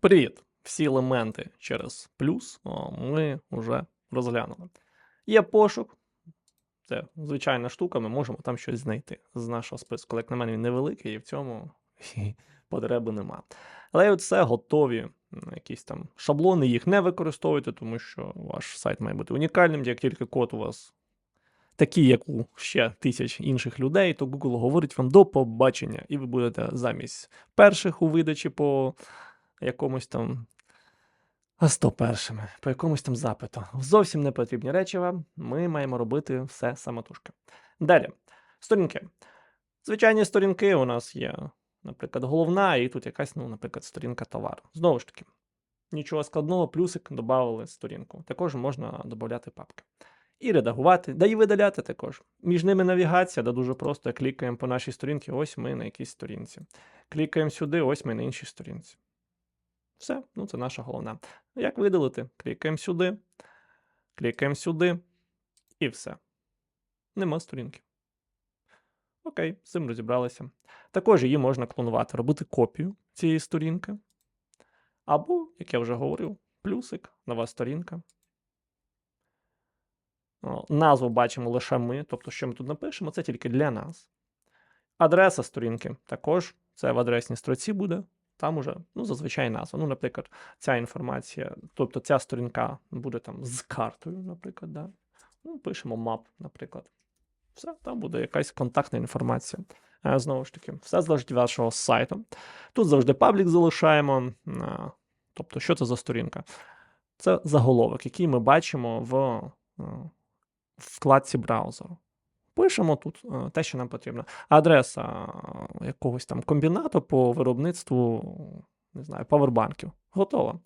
Привіт! Всі елементи через плюс ми вже розглянули. Є пошук, це звичайна штука, ми можемо там щось знайти з нашого списку. Але, Як на мене, він невеликий, і в цьому потреби нема. Але це готові якісь там шаблони, їх не використовуйте, тому що ваш сайт має бути унікальним. Як тільки код у вас такий, як у ще тисяч інших людей, то Google говорить вам до побачення, і ви будете замість перших у видачі по якомусь там. А 101 по якомусь там запиту. Зовсім не потрібні речі. Ми маємо робити все самотужки. Далі. Сторінки. Звичайні сторінки у нас є, наприклад, головна, і тут якась, ну, наприклад, сторінка товару. Знову ж таки, нічого складного, плюсик додали сторінку. Також можна додати папки. І редагувати, да і видаляти також. Між ними навігація, да дуже просто клікаємо по нашій сторінці, ось ми на якійсь сторінці. Клікаємо сюди, ось ми на іншій сторінці. Все, ну це наша головна. Як видалити? Клікаємо сюди, клікаємо сюди, і все. Нема сторінки. Окей, з цим розібралися. Також її можна клонувати, робити копію цієї сторінки. Або, як я вже говорив, плюсик, нова сторінка. Назву бачимо лише ми, тобто, що ми тут напишемо, це тільки для нас. Адреса сторінки також це в адресній строці буде. Там уже, ну, зазвичай назва. Ну, наприклад, ця інформація, тобто ця сторінка буде там з картою, наприклад, да? ну, пишемо map, наприклад. Все, там буде якась контактна інформація. Е, Знову ж таки, все залежить від вашого сайту. Тут завжди паблік залишаємо. е, Тобто, що це за сторінка? Це заголовок, який ми бачимо в е, вкладці браузеру. Пишемо тут е, те, що нам потрібно. Адреса е, якогось там комбінату по виробництву, не знаю, павербанків. Готово.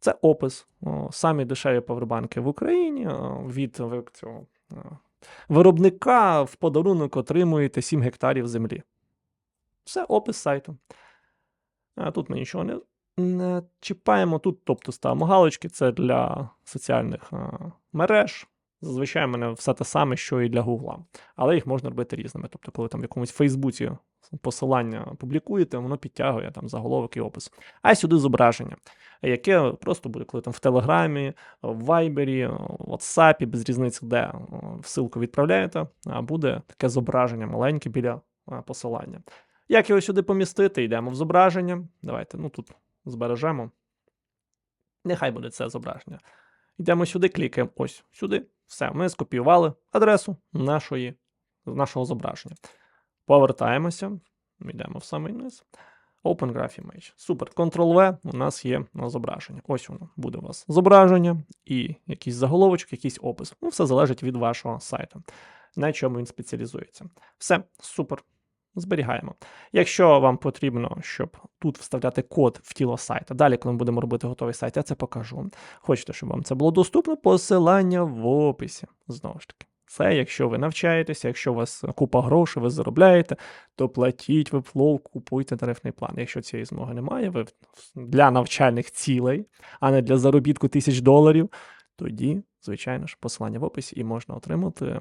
Це опис. Самі дешеві павербанки в Україні е, від цього, виробника в подарунок отримуєте 7 гектарів землі. Це опис сайту. Тут ми нічого не, не чіпаємо. Тут, тобто, ставимо галочки, це для соціальних мереж. Зазвичай в мене все те саме, що і для Гугла. Але їх можна робити різними. Тобто, коли там в якомусь Фейсбуці посилання публікуєте, воно підтягує там заголовок і опис. А сюди зображення, яке просто буде, коли там в Телеграмі, в Вайбері, в WhatsApp, без різниці, де е, всилку відправляєте, а буде таке зображення маленьке біля е, посилання. Як його сюди помістити? Йдемо в зображення. Давайте, ну тут збережемо. Нехай буде це зображення. Йдемо сюди, клікаємо ось сюди. Все, ми скопіювали адресу нашої, нашого зображення. Повертаємося, йдемо в самий низ. Open Graph Image. Супер. Ctrl-V у нас є зображення. Ось воно буде у вас зображення і якийсь заголовочок, якийсь опис. Ну, все залежить від вашого сайту, на чому він спеціалізується. Все, супер. Зберігаємо. Якщо вам потрібно, щоб тут вставляти код в тіло сайта, далі, коли ми будемо робити готовий сайт, я це покажу. Хочете, щоб вам це було доступно, посилання в описі. Знову ж таки. Це якщо ви навчаєтеся, якщо у вас купа грошей, ви заробляєте, то платіть вебфлоу, купуйте тарифний план. Якщо цієї змоги немає, ви для навчальних цілей, а не для заробітку тисяч доларів, тоді, звичайно ж, посилання в описі і можна отримати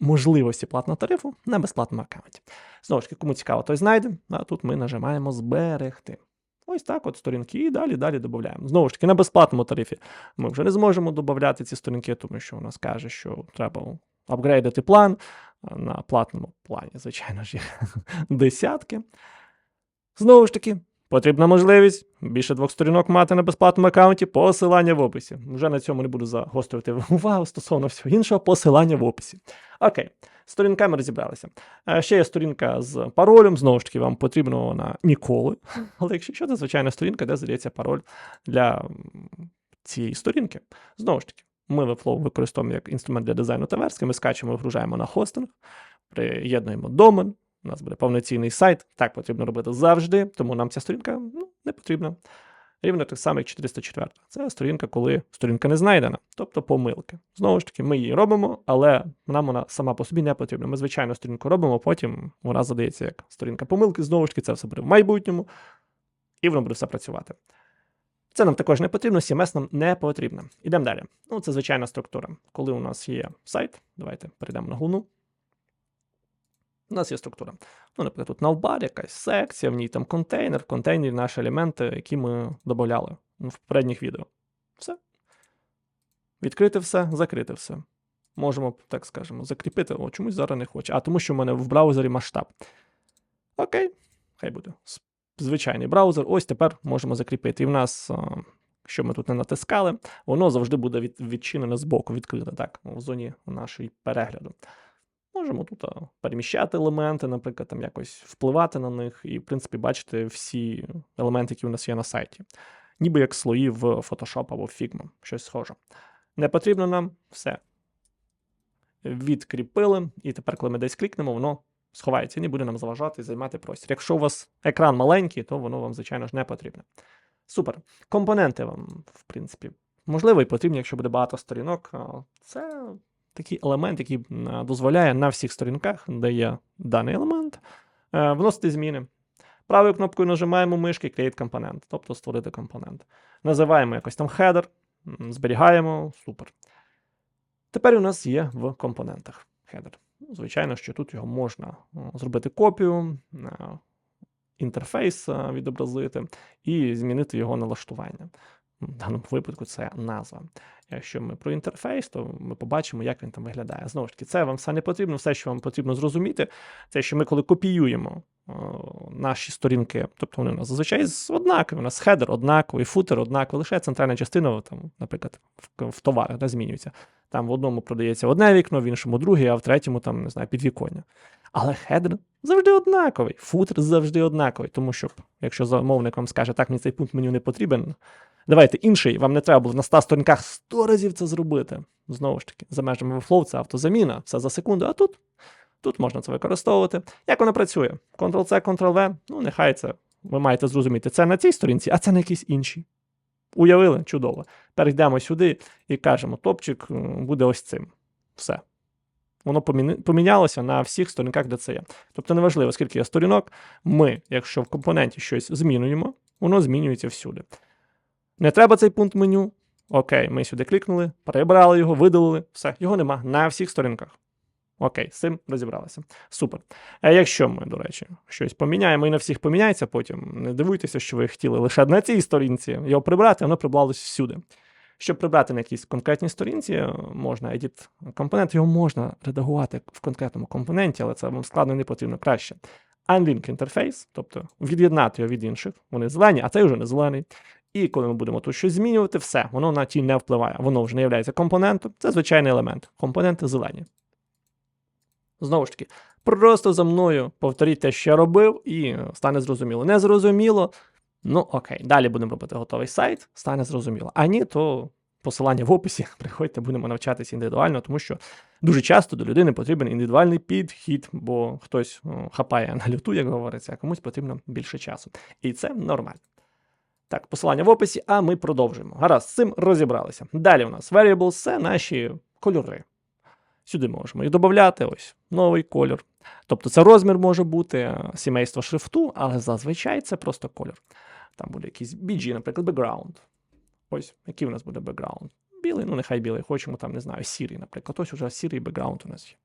можливості платного тарифу на безплатному аккаунті. Знову ж таки, кому цікаво, той знайде. А тут ми нажимаємо зберегти. Ось так, от сторінки, і далі, далі додаємо. Знову ж таки, на безплатному тарифі ми вже не зможемо додати ці сторінки, тому що у нас каже, що треба апгрейдити план. На платному плані, звичайно ж, їх десятки. Знову ж таки, потрібна можливість більше двох сторінок мати на безплатному аккаунті, посилання в описі. Вже на цьому не буду загострювати увагу стосовно всього іншого, посилання в описі. Окей, з сторінками розібралися. Е, Ще є сторінка з паролем, знову ж таки, вам потрібно вона ніколи. Але якщо що, це звичайна сторінка, де задається пароль для цієї сторінки. Знову ж таки, ми Webflow використовуємо як інструмент для дизайну та верстки, ми скачуємо, вигружаємо на хостинг, приєднуємо домен, у нас буде повноцінний сайт. Так потрібно робити завжди, тому нам ця сторінка ну, не потрібна. Рівно так само, як 404. Це сторінка, коли сторінка не знайдена, тобто помилки. Знову ж таки, ми її робимо, але нам вона сама по собі не потрібна. Ми звичайно сторінку робимо, потім вона задається як сторінка помилки. Знову ж таки, це все буде в майбутньому, і воно буде все працювати. Це нам також не потрібно, CMS нам не потрібно. Ідемо далі. Ну, це звичайна структура. Коли у нас є сайт, давайте перейдемо на головну. У нас є структура. Ну, наприклад, тут навбар, якась секція, в ній там контейнер, в контейнері наші елементи, які ми додавали в попередніх відео. Все. Відкрити все, закрити все. Можемо, так скажемо, закріпити. О, чомусь зараз не хоче. А тому що в мене в браузері масштаб. Окей, хай буде. Звичайний браузер. Ось тепер можемо закріпити. І в нас, що ми тут не натискали, воно завжди буде від, відчинене збоку, відкрите, так, в зоні нашої перегляду. Можемо тут переміщати елементи, наприклад, там якось впливати на них, і, в принципі, бачити всі елементи, які у нас є на сайті. Ніби як слої в Photoshop або Figma, щось схоже. Не потрібно нам все. Відкріпили, і тепер, коли ми десь клікнемо, воно сховається і не буде нам заважати і займати простір. Якщо у вас екран маленький, то воно вам, звичайно ж, не потрібне. Супер. Компоненти вам, в принципі, можливо, і потрібні, якщо буде багато сторінок. Це такий елемент, який дозволяє на всіх сторінках, де є даний елемент, е, вносити зміни. Правою кнопкою нажимаємо мишки Create Component, тобто створити компонент. Називаємо якось там header, зберігаємо, супер. Тепер у нас є в компонентах. Ну, Звичайно, що тут його можна зробити копію, е, інтерфейс е, відобразити і змінити його налаштування. В даному випадку це назва. Якщо ми про інтерфейс, то ми побачимо, як він там виглядає. Знову ж таки, це вам все не потрібно, все, що вам потрібно зрозуміти, це що ми коли копіюємо о, наші сторінки, тобто вони у нас зазвичай однакові, у нас хедер однаковий, футер однаковий, лише центральна частина, там, наприклад, в, в товарах да, змінюється. Там в одному продається одне вікно, в іншому друге, а в третьому там, не знаю, підвіконня. Але хедер завжди однаковий, футер завжди однаковий, тому що якщо замовник вам скаже, так, мені цей пункт меню не потрібен, давайте інший, вам не треба було на 100 сторінках 100 разів це зробити. Знову ж таки, за межами Webflow це автозаміна, все за секунду, а тут, тут можна це використовувати. Як воно працює? Ctrl-C, Ctrl-V, ну нехай це, ви маєте зрозуміти, це на цій сторінці, а це на якійсь іншій. Уявили? Чудово. Перейдемо сюди і кажемо, топчик буде ось цим. Все. Воно помінялося на всіх сторінках, де це є. Тобто неважливо, скільки є сторінок, ми, якщо в компоненті щось змінюємо, воно змінюється всюди. Не треба цей пункт меню. Окей, ми сюди клікнули, перебрали його, видалили. Все, його нема на всіх сторінках. Окей, з цим розібралися. Супер. А якщо ми, до речі, щось поміняємо і на всіх поміняється, потім не дивуйтеся, що ви хотіли лише на цій сторінці його прибрати, воно прибралось всюди. Щоб прибрати на якійсь конкретній сторінці, е, можна edit компонент, його можна редагувати в конкретному компоненті, але це вам складно не потрібно краще. Unlink інтерфейс, тобто від'єднати його від інших, вони зелені, а цей вже не зелений. І коли ми будемо тут щось змінювати, все, воно на ті не впливає. Воно вже не є компонентом, це звичайний елемент. Компоненти зелені. Знову ж таки, просто за мною повторіть те, що я робив, і стане зрозуміло. Не зрозуміло. Ну окей, далі будемо робити готовий сайт, стане зрозуміло. А ні, то посилання в описі. Приходьте, будемо навчатися індивідуально, тому що дуже часто до людини потрібен індивідуальний підхід, бо хтось о, хапає на люту, як говориться, а комусь потрібно більше часу. І це нормально. Так, посилання в описі, а ми продовжуємо. Гаразд, з цим розібралися. Далі у нас variables це наші кольори. Сюди можемо і додати ось новий кольор. Тобто це розмір може бути сімейство шрифту, але зазвичай це просто кольор. Там буде якийсь BG, наприклад, background. Ось, який у нас буде background. Білий, ну нехай білий, хочемо там, не знаю, сірий, наприклад. Ось уже сірий бекграунд у нас є.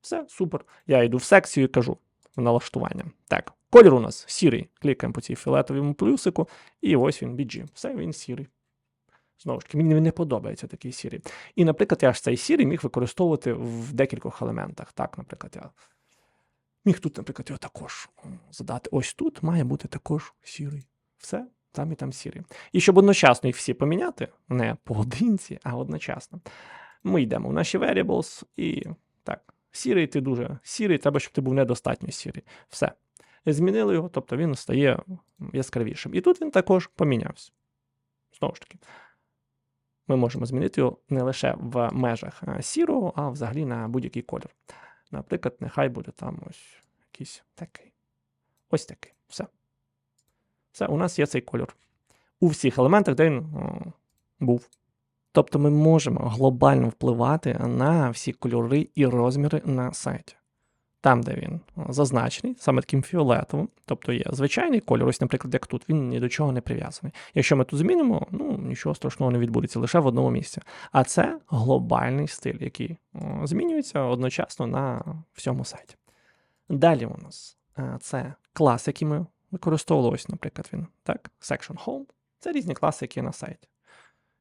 Все, супер. Я йду в секцію і кажу в налаштування. Так, колір у нас сірий. Клікаємо по цій фіолетовому плюсику, і ось він BG. Все, він сірий. Знову ж таки, мені не подобається такий сірий. І, наприклад, я ж цей сірий міг використовувати в декількох елементах. Так, наприклад, я міг тут, наприклад, його також задати. Ось тут має бути також сірий. Все, там і там сірий. І щоб одночасно їх всі поміняти, не поодинці, а одночасно. Ми йдемо в наші variables і так, сірий ти дуже сірий, треба, щоб ти був недостатньо сірий. Все. Змінили його, тобто він стає яскравішим. І тут він також помінявся. Знову ж таки, ми можемо змінити його не лише в межах е, сірого, а взагалі на будь-який колір. Наприклад, нехай буде там ось якийсь такий. Ось такий. Все. Все, у нас є цей кольор. У всіх елементах, де він о, був. Тобто ми можемо глобально впливати на всі кольори і розміри на сайті. Там, де він зазначений, саме таким фіолетовим, тобто є звичайний кольор, ось, наприклад, як тут, він ні до чого не прив'язаний. Якщо ми тут змінимо, ну нічого страшного не відбудеться, лише в одному місці. А це глобальний стиль, який змінюється одночасно на всьому сайті. Далі у нас е, це клас, який ми використовували. Ось, наприклад, він так, section home. Це різні класи, які є на сайті.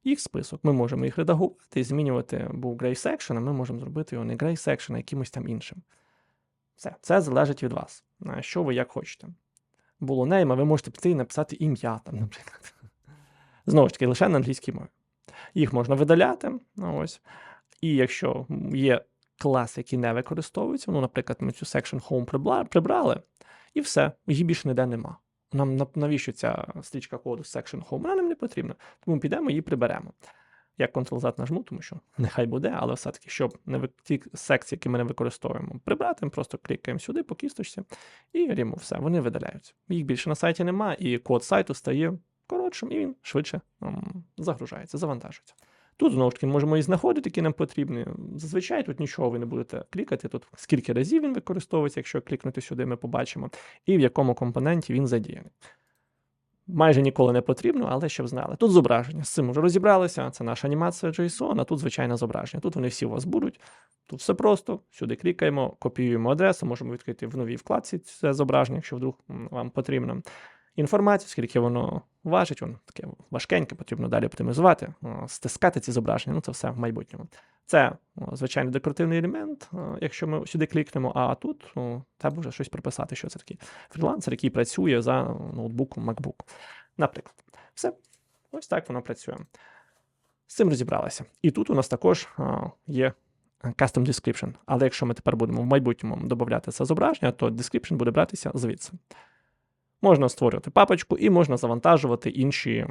Їх список. Ми можемо їх редагувати, змінювати був gray section, а ми можемо зробити його не gray section, а якимось там іншим. Все, це залежить від вас. е, Що ви як хочете. Було name, а ви можете піти і написати ім'я, там, наприклад. Знову ж таки, лише на англійській мові. Їх можна видаляти. ну, Ось. І якщо є клас, який не використовується, ну, наприклад, ми цю section home прибрали, і все, її більше ніде нема. Нам навіщо ця стрічка коду section home? Вона нам не потрібна. Тому підемо і приберемо. Я Ctrl-Z нажму, тому що нехай буде, але все-таки, щоб не ви- ті секції, які ми не використовуємо, прибрати, ми просто клікаємо сюди по кісточці і ріму все, вони видаляються. Їх більше на сайті нема, і код сайту стає коротшим, і він швидше загружається, завантажується. Тут знову ж таки можемо і знаходити, які нам потрібні. Зазвичай тут нічого ви не будете клікати. Тут скільки разів він використовується, якщо клікнути сюди, ми побачимо, і в якому компоненті він задіяний. Майже ніколи не потрібно, але щоб знали. Тут зображення. З цим вже розібралися. Це наша анімація JSON, а тут звичайне зображення. Тут вони всі у вас будуть. Тут все просто. Сюди клікаємо, копіюємо адресу, можемо відкрити в новій вкладці це зображення, якщо вдруг вам потрібно. Інформацію, скільки воно важить, воно таке важкеньке, потрібно далі оптимізувати, стискати ці зображення. Ну, це все в майбутньому. Це о, звичайний декоративний елемент, якщо ми сюди клікнемо, а тут треба вже щось прописати, що це такий фрілансер, який працює за ноутбуком MacBook. Наприклад, все. Ось так воно працює. З цим розібралися. І тут у нас також є custom description. Але якщо ми тепер будемо в майбутньому додати це зображення, то description буде братися звідси. Можна створювати папочку і можна завантажувати інші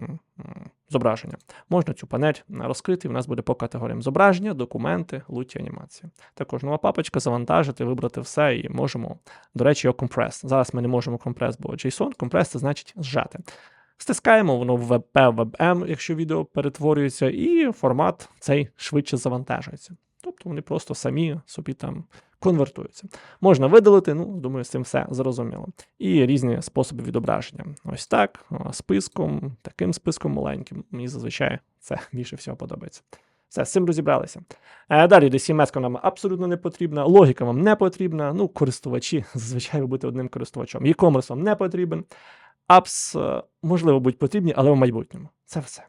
зображення. Можна цю панель розкрити, і в нас буде по категоріям зображення, документи, луті, анімації. Також нова папочка, завантажити, вибрати все і можемо, до речі, його компрес. Зараз ми не можемо компрес, бо JSON, компрес це значить зжати. Стискаємо, воно в WebP, WebM, якщо відео перетворюється, і формат цей швидше завантажується. Тобто вони просто самі собі там конвертуються. Можна видалити, ну, думаю, з цим все зрозуміло. І різні способи відображення. Ось так, списком, таким списком маленьким. Мені зазвичай це більше всього подобається. Все, з цим розібралися. Е, далі DCMS нам абсолютно не потрібна, логіка вам не потрібна. Ну, користувачі, зазвичай ви будете одним користувачом. E-commerce вам не потрібен. Апс, е, можливо, будуть потрібні, але в майбутньому. Це все.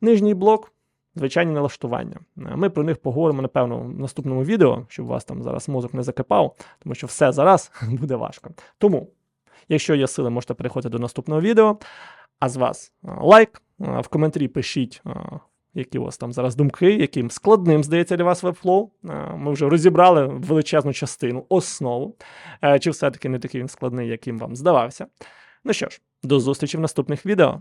Нижній блок звичайні налаштування. Е, Ми про них поговоримо, напевно, в наступному відео, щоб у вас там зараз мозок не закипав, тому що все зараз буде важко. Тому, якщо є сили, можете переходити до наступного відео. А з вас е, лайк, е, в коментарі пишіть, які у вас там зараз думки, яким складним здається для вас. Е, Ми вже розібрали величезну частину, основу. Чи все-таки не такий він складний, яким вам здавався. Ну що ж, до зустрічі в наступних відео.